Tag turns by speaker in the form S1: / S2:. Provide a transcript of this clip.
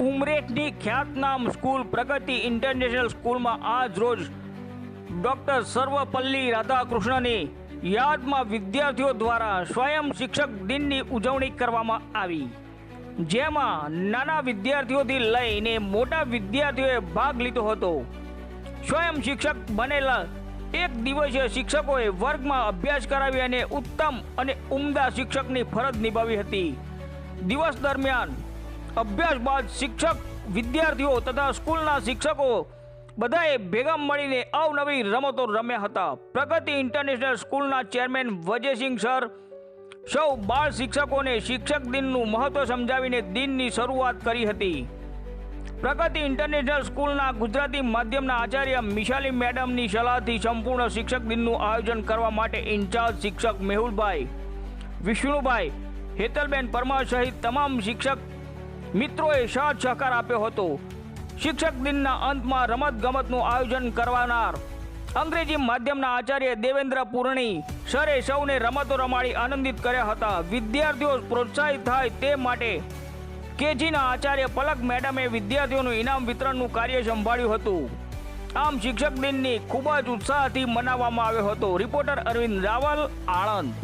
S1: ઉમરેઠની ખ્યાતનામ સ્કૂલ પ્રગતિ ઇન્ટરનેશનલ સ્કૂલમાં આજ રોજ ડૉક્ટર સર્વપલ્લી રાધાકૃષ્ણની યાદમાં વિદ્યાર્થીઓ દ્વારા સ્વયં શિક્ષક દિનની ઉજવણી કરવામાં આવી. જેમાં નાના વિદ્યાર્થીઓથી લઈને મોટા વિદ્યાર્થીઓએ ભાગ લીધો હતો. સ્વયં શિક્ષક બનેલા એક દિવસીય શિક્ષકોએ વર્ગમાં અભ્યાસ કરાવી અને ઉત્તમ અને ઉમદા શિક્ષકની ફરજ નિભાવી હતી. દિવસ દરમિયાન અભ્યાસ બાદ શિક્ષક વિદ્યાર્થીઓ તથા સ્કૂલના શિક્ષકો બધાએ ભેગા મળીને અવનવી રમતો રમ્યા હતા. પ્રગતિ ઇન્ટરનેશનલ સ્કૂલના ચેરમેન વજયસિંહ સર સૌ બાળ શિક્ષકોને શિક્ષક દિનનું મહત્વ સમજાવીને દિનની શરૂઆત કરી હતી. પ્રગતિ ઇન્ટરનેશનલ સ્કૂલના ગુજરાતી માધ્યમના આચાર્ય મિશાલી મેડમની સલાહથી સંપૂર્ણ શિક્ષક દિનનું આયોજન કરવા માટે ઇન્ચાર્જ શિક્ષક મેહુલભાઈ, વિષ્ણુભાઈ, હેતલબેન પરમાર સહિત તમામ શિક્ષક મિત્રોએ સહજ સહકાર આપ્યો હતો. શિક્ષક દિનના અંતમાં રમત ગમતનું આયોજન કરવાનાર અંગ્રેજી માધ્યમના આચાર્ય દેવેન્દ્ર પૂર્ણી સરે સૌને રમતો રમાડી આનંદિત કર્યા હતા. વિદ્યાર્થીઓ પ્રોત્સાહિત થાય તે માટે કેજીના આચાર્ય પલક મેડમે વિદ્યાર્થીઓનું ઇનામ વિતરણનું કાર્ય સંભાળ્યું હતું. આમ શિક્ષક દિનની ખૂબ જ ઉત્સાહથી મનાવવામાં આવ્યો હતો. રિપોર્ટર અરવિંદ રાવલ, આણંદ.